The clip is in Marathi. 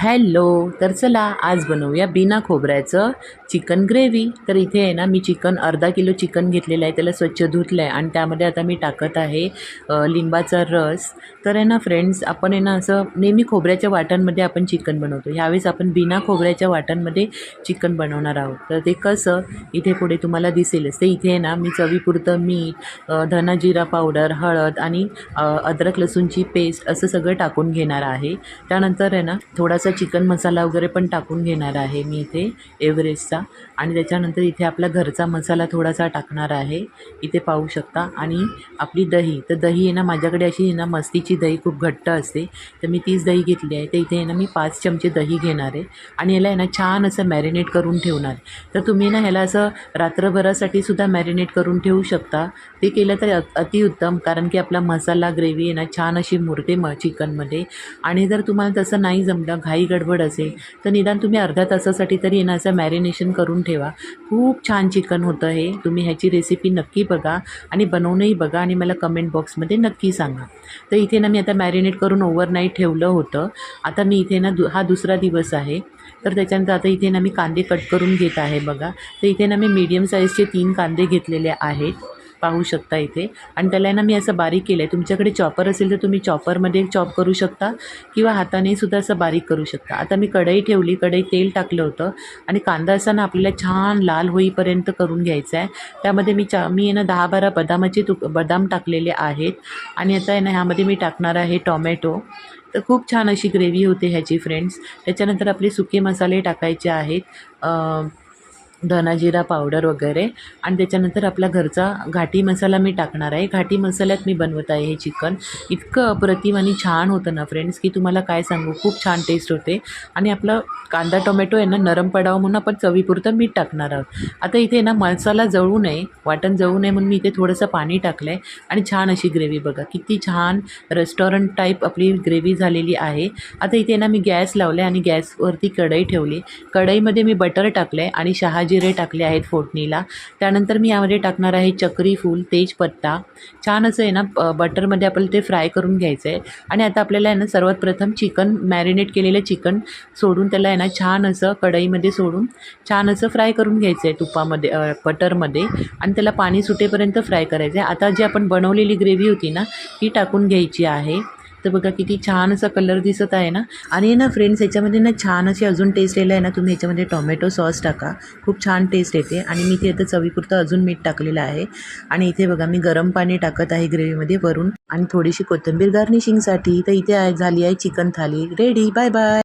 हॅलो तर चला आज बनवूया बिना खोबऱ्याचं चिकन ग्रेव्ही. तर इथे आहे ना मी चिकन अर्धा किलो चिकन घेतलेलं आहे त्याला स्वच्छ धुतलं आहे आणि त्यामध्ये आता मी टाकत आहे लिंबाचा रस. तर आहे ना फ्रेंड्स आपण आहे ना असं नेहमी खोबऱ्याच्या वाटांमध्ये आपण चिकन बनवतो. ह्यावेळेस आपण बिना खोबऱ्याच्या वाटांमध्ये चिकन बनवणार आहोत. तर ते कसं इथे पुढे तुम्हाला दिसेलच. ते इथे आहे ना मी चवीपुरतं मीठ धना जिरा पावडर हळद आणि अद्रक लसूणची पेस्ट असं सगळं टाकून घेणार आहे. त्यानंतर आहे ना थोडासा चिकन मसाला वगैरे पण टाकून घेणार आहे मी इथे एव्हरेस्टचा. आणि त्याच्यानंतर इथे आपला घरचा मसाला थोडासा टाकणार आहे. इथे पाहू शकता. आणि आपली दही तर दही आहे ना माझ्याकडे अशी आहे ना मस्तीची दही खूप घट्ट असते. तर मी तीच दही घेतली आहे. तर इथे आहे ना मी पाच चमचे दही घेणार आहे. आणि याला आहे ना छान असं मॅरिनेट करून ठेवणार. तर तुम्ही ना ह्याला असं रात्रभरासाठी सुद्धा मॅरिनेट करून ठेवू शकता. ते केलं तर अतिउत्तम कारण की आपला मसाला ग्रेव्ही आहे ना छान अशी मुरते म चिकनमध्ये. आणि जर तुम्हाला तसं नाही जमलं घाई गडबड असेल तर निदान तुम्ही अर्ध्या तासासाठी तरी आहे असं मॅरिनेशन करून ठेवा. खूप छान चिकन होतं हे. तुम्ही ह्याची रेसिपी नक्की बघा आणि बनवूनही बघा आणि मला कमेंट बॉक्समध्ये नक्की सांगा. तर इथे ना मी आता मॅरिनेट करून ओव्हरनाईट ठेवलं होतं. आता मी इथे ना दु हा दुसरा दिवस आहे. तर त्याच्यानंतर आता इथे ना मी कांदे कट करून घेत आहे बघा. तर इथे ना मी मीडियम साईजचे तीन कांदे घेतलेले आहेत. पाहू शकता इथे. आणि त्याला आहे ना मी असं बारीक केलं आहे तुमच्याकडे चॉपर असेल तर तुम्ही चॉपरमध्ये चॉप करू शकता किंवा हाताने सुद्धा असं बारीक करू शकता. आता मी कढई ठेवली. कढई तेल टाकलं होतं. आणि कांदा असा ना आपल्याला छान लाल होईपर्यंत करून घ्यायचा आहे. त्यामध्ये मी चा मी आहे ना दहा बारा बदामाचे तुक बदाम टाकलेले आहेत. आणि आता आहे ना ह्यामध्ये मी टाकणार आहे टॉमॅटो. तर खूप छान अशी ग्रेव्ही होते ह्याची फ्रेंड्स. त्याच्यानंतर आपले सुके मसाले टाकायचे आहेत. धनाजिरा धना जिरा पावडर वगैरे. आणि त्याच्यानंतर आपला घरचा घाटी मसाला मी टाकणार आहे. घाटी मसाल्यात मी बनवत आहे हे चिकन. इतकं अप्रतिम आणि छान होतं ना फ्रेंड्स की तुम्हाला काय सांगू? खूप छान टेस्ट होते. आणि आपलं कांदा टोमॅटो आहे ना नरम पडावं म्हणून आपण चवीपुरतं मीठ टाकणार आहोत. आता इथे ना मसाला जळू नये वाटण जळू नये म्हणून मी इथे थोडंसं पाणी टाकलं आहे आणि छान अशी ग्रेव्ही बघा किती छान रेस्टॉरंट टाईप आपली ग्रेव्ही झालेली आहे. आता इथे ना मी गॅस लावला आहे आणि गॅसवरती कढई ठेवली. कढईमध्ये मी बटर टाकलं आहे आणि शहाजी जिरे टाकले आहेत फोडणीला. त्यानंतर मी यामध्ये टाकणार आहे चक्री फूल तेजपत्ता छान असं आहे ना बटरमध्ये आपल्याला ते फ्राय करून घ्यायचं आहे आणि आता आपल्याला आहे ना सर्वात प्रथम चिकन मॅरिनेट केलेलं चिकन सोडून त्याला आहे ना छान असं कढईमध्ये सोडून छान असं फ्राय करून घ्यायचं आहे तुपामध्ये बटरमध्ये. आणि त्याला पाणी सुटेपर्यंत फ्राय करायचं आहे आता जी आपण बनवलेली ग्रेव्ही होती ना ती टाकून घ्यायची आहे. तर बघा किती छान असा कलर दिसत आहे ना. आणि ना फ्रेंड्स ह्याच्यामध्ये ना छान अशी अजून टेस्ट यायला आहे ना. तुम्ही ह्याच्यामध्ये टोमॅटो सॉस टाका. खूप छान टेस्ट येते. आणि मी ते आता चवीपुरतं अजून मीठ टाकलेलं आहे. आणि इथे बघा मी गरम पाणी टाकत आहे ग्रेव्हीमध्ये वरून. आणि थोडीशी कोथिंबीर गार्निशिंगसाठी तर इथे झाली आहे chicken thali. Ready bye bye